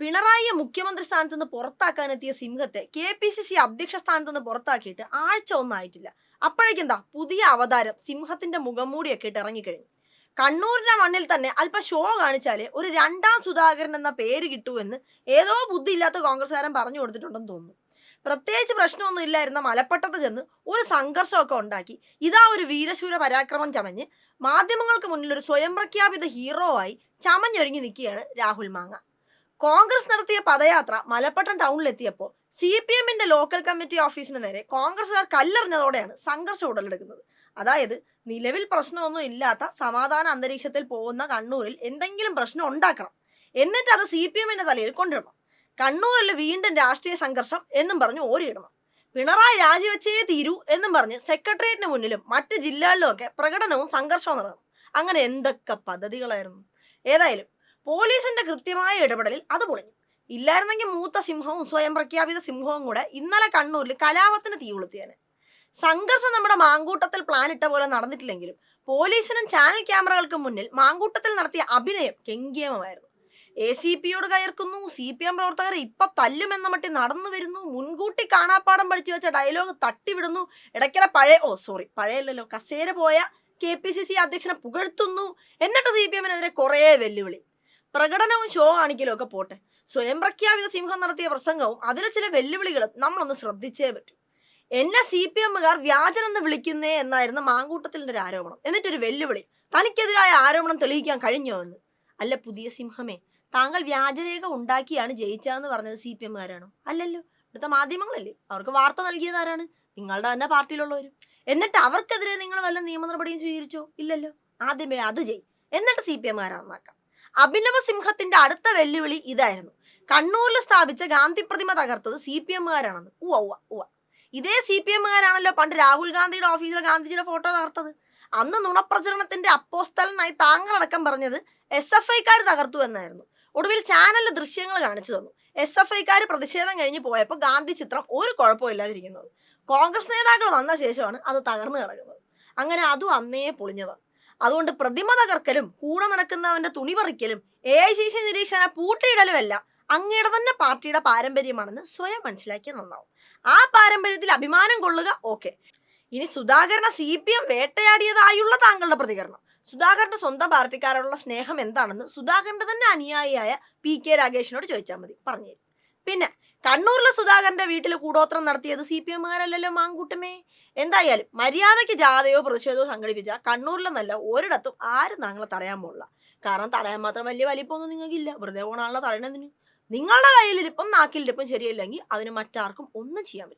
പിണറായിയെ മുഖ്യമന്ത്രി സ്ഥാനത്ത് നിന്ന് പുറത്താക്കാനെത്തിയ സിംഹത്തെ കെ പി സി സി അധ്യക്ഷ സ്ഥാനത്ത് നിന്ന് പുറത്താക്കിയിട്ട് ആഴ്ച ഒന്നായിട്ടില്ല. അപ്പോഴേക്കെന്താ? പുതിയ അവതാരം സിംഹത്തിന്റെ മുഖംമൂടിയൊക്കെ ഇട്ട് ഇറങ്ങിക്കഴിഞ്ഞു. കണ്ണൂരിന്റെ മണ്ണിൽ തന്നെ അല്പം ഷോ കാണിച്ചാലേ ഒരു രണ്ടാം സുധാകരൻ എന്ന പേര് കിട്ടൂ എന്ന് ഏതോ ബുദ്ധിയില്ലാത്ത കോൺഗ്രസ്സുകാരൻ പറഞ്ഞു കൊടുത്തിട്ടുണ്ടെന്ന് തോന്നുന്നു. പ്രത്യേകിച്ച് പ്രശ്നമൊന്നും ഇല്ലായിരുന്ന മലപ്പട്ടത്ത് ചെന്ന് ഒരു സംഘർഷമൊക്കെ ഉണ്ടാക്കി. ഇതാ ഒരു വീരശൂര പരാക്രമം ചമഞ്ഞ് മാധ്യമങ്ങൾക്ക് മുന്നിൽ ഒരു സ്വയം പ്രഖ്യാപിത ഹീറോ ആയി ചമഞ്ഞൊരുങ്ങി നിൽക്കുകയാണ് രാഹുൽ മാങ്ങ. കോൺഗ്രസ് നടത്തിയ പദയാത്ര മലപ്പട്ടം ടൗണിലെത്തിയപ്പോൾ സി പി എമ്മിന്റെ ലോക്കൽ കമ്മിറ്റി ഓഫീസിന് നേരെ കോൺഗ്രസുകാർ കല്ലെറിഞ്ഞതോടെയാണ് സംഘർഷം ഉടലെടുക്കുന്നത്. അതായത് നിലവിൽ പ്രശ്നമൊന്നും ഇല്ലാത്ത സമാധാന അന്തരീക്ഷത്തിൽ പോകുന്ന കണ്ണൂരിൽ എന്തെങ്കിലും പ്രശ്നം ഉണ്ടാക്കണം. എന്നിട്ട് അത് സി പി എമ്മിന്റെ തലയിൽ കൊണ്ടിടണം. കണ്ണൂരിൽ വീണ്ടും രാഷ്ട്രീയ സംഘർഷം എന്നും പറഞ്ഞ് ഓരിയിടണം. പിണറായി രാജിവെച്ചേ തീരൂ എന്നും പറഞ്ഞ് സെക്രട്ടേറിയറ്റിന് മുന്നിലും മറ്റ് ജില്ലകളിലും ഒക്കെ പ്രകടനവും സംഘർഷവും നടന്നു. അങ്ങനെ എന്തൊക്കെ പദ്ധതികളായിരുന്നു. ഏതായാലും പോലീസിന്റെ കൃത്യമായ ഇടപെടലിൽ അത് പൊളിഞ്ഞു. ഇല്ലായിരുന്നെങ്കിൽ മൂത്ത സിംഹവും സ്വയം പ്രഖ്യാപിത സിംഹവും കൂടെ ഇന്നലെ കണ്ണൂരിൽ കലാപത്തിന് തീ കൊളുത്തിയാണ് സംഘർഷം നമ്മുടെ മാങ്കൂട്ടത്തിൽ പ്ലാൻ ഇട്ട പോലെ നടന്നിട്ടില്ലെങ്കിലും പോലീസിനും ചാനൽ ക്യാമറകൾക്കും മുന്നിൽ മാങ്കൂട്ടത്തിൽ നടത്തിയ അഭിനയം കെങ്കേമമായിരുന്നു എ സി പിയോട് കയർക്കുന്നു സി പി എം പ്രവർത്തകർ ഇപ്പൊ തല്ലുമെന്ന മട്ടി നടന്നു വരുന്നു മുൻകൂട്ടി കാണാപ്പാടം പഠിച്ചു വെച്ച ഡയലോഗ് തട്ടിവിടുന്നു. ഇടയ്ക്കിടെ പഴയ ഓ സോറി പഴയല്ലല്ലോ കസേര പോയ കെ പി സി സി അധ്യക്ഷനെ പുകഴ്ത്തുന്നു. എന്നിട്ട് സി പി എമ്മിനെതിരെ കുറേ വെല്ലുവിളി. പ്രകടനവും ഷോ കാണിക്കലും ഒക്കെ പോട്ടെ. സ്വയം പ്രഖ്യാപിത സിംഹം നടത്തിയ പ്രസംഗവും അതിലെ ചില വെല്ലുവിളികളും നമ്മളൊന്ന് ശ്രദ്ധിച്ചേ പറ്റൂ. എന്നെ സി പി എമ്മുകാർ വ്യാജനെന്ന് വിളിക്കുന്നേ എന്നായിരുന്നു മാങ്കൂട്ടത്തിന്റെ ഒരു ആരോപണം. എന്നിട്ടൊരു വെല്ലുവിളി. തനിക്കെതിരായ ആരോപണം തെളിയിക്കാൻ കഴിഞ്ഞോ എന്ന്? അല്ല പുതിയ സിംഹമേ താങ്കൾ വ്യാജരേഖ ഉണ്ടാക്കിയാണ് ജയിച്ചതെന്ന് പറഞ്ഞത് സി പി എമ്മുകാരാണോ അല്ലല്ലോ. ഇവിടുത്തെ മാധ്യമങ്ങളല്ലേ? അവർക്ക് വാർത്ത നൽകിയത് ആരാണ്? നിങ്ങളുടെ തന്നെ പാർട്ടിയിലുള്ളവരും. എന്നിട്ട് അവർക്കെതിരെ നിങ്ങൾ വല്ല നിയമ നടപടിയും സ്വീകരിച്ചോ? ഇല്ലല്ലോ. ആദ്യമേ അത് ചെയ് എന്നിട്ട് സി പി എമ്മുകാരാന്നാക്കാം അഭിനവ സിംഹത്തിന്റെ അടുത്ത വെല്ലുവിളി ഇതായിരുന്നു. കണ്ണൂരിൽ സ്ഥാപിച്ച ഗാന്ധി പ്രതിമ തകർത്തത് സി പി എമ്മുകാരാണെന്ന് ഉവ ഉവ ഉവ ഇതേ സി പി എമ്മുകാരാണല്ലോ പണ്ട് രാഹുൽ ഗാന്ധിയുടെ ഓഫീസിലെ ഗാന്ധിജിയുടെ ഫോട്ടോ തകർത്തത്. അന്ന് നുണപ്രചരണത്തിന്റെ അപ്പോസ്തലനായി താങ്കളടക്കം പറഞ്ഞത് എസ് എഫ് ഐക്കാർ തകർത്തു എന്നായിരുന്നു. ഒടുവിൽ ചാനലിൽ ദൃശ്യങ്ങൾ കാണിച്ചു തന്നു. എസ് എഫ് ഐക്കാർ പ്രതിഷേധം കഴിഞ്ഞ് പോയപ്പോൾ ഗാന്ധി ചിത്രം ഒരു കുഴപ്പമില്ലാതിരിക്കുന്നത് കോൺഗ്രസ് നേതാക്കൾ വന്ന ശേഷമാണ് അത് തകർന്നു കിടക്കുന്നത്. അങ്ങനെ അതും അന്നേ പൊളിഞ്ഞതാണ് അതുകൊണ്ട് പ്രതിമ തകർക്കലും കൂടെ നടക്കുന്നവന്റെ തുണി പറിക്കലും എ ഐ സി സി നിരീക്ഷണ പൂട്ടിയിടലുമല്ല അങ്ങയുടെ തന്നെ പാർട്ടിയുടെ പാരമ്പര്യമാണെന്ന് സ്വയം മനസ്സിലാക്കിയ നന്നാവും. ആ പാരമ്പര്യത്തിൽ അഭിമാനം കൊള്ളുക ഓക്കെ ഇനി സുധാകരനെ സി പി എം വേട്ടയാടിയതായുള്ള താങ്കളുടെ പ്രതികരണം. സുധാകരന്റെ സ്വന്തം പാർട്ടിക്കാരോടുള്ള സ്നേഹം എന്താണെന്ന് സുധാകരന്റെ തന്നെ അനുയായിയായ പി കെ രാഗേഷിനോട് ചോദിച്ചാൽ മതി. പറഞ്ഞു പിന്നെ കണ്ണൂരിലെ സുധാകരന്റെ വീട്ടിൽ കൂടോത്രം നടത്തിയത് സി പി എമ്മുകാരല്ലല്ലോ മാങ്കൂട്ടമേ. എന്തായാലും മര്യാദയ്ക്ക് ജാഥയോ പ്രതിഷേധമോ സംഘടിപ്പിച്ച കണ്ണൂരിലെന്നല്ല ഒരിടത്തും ആരും താങ്കളെ തടയാൻ പോകില്ല കാരണം തടയാൻ മാത്രം വലിയ വലിപ്പമൊന്നും നിങ്ങൾക്കില്ല. വെറുതെ പോണാണല്ലോ തടയണതിന്. നിങ്ങളുടെ കയ്യിലിരിപ്പം നാക്കിലിരിപ്പം ശരിയല്ലെങ്കിൽ അതിന് മറ്റാർക്കും ഒന്നും ചെയ്യാൻ പറ്റും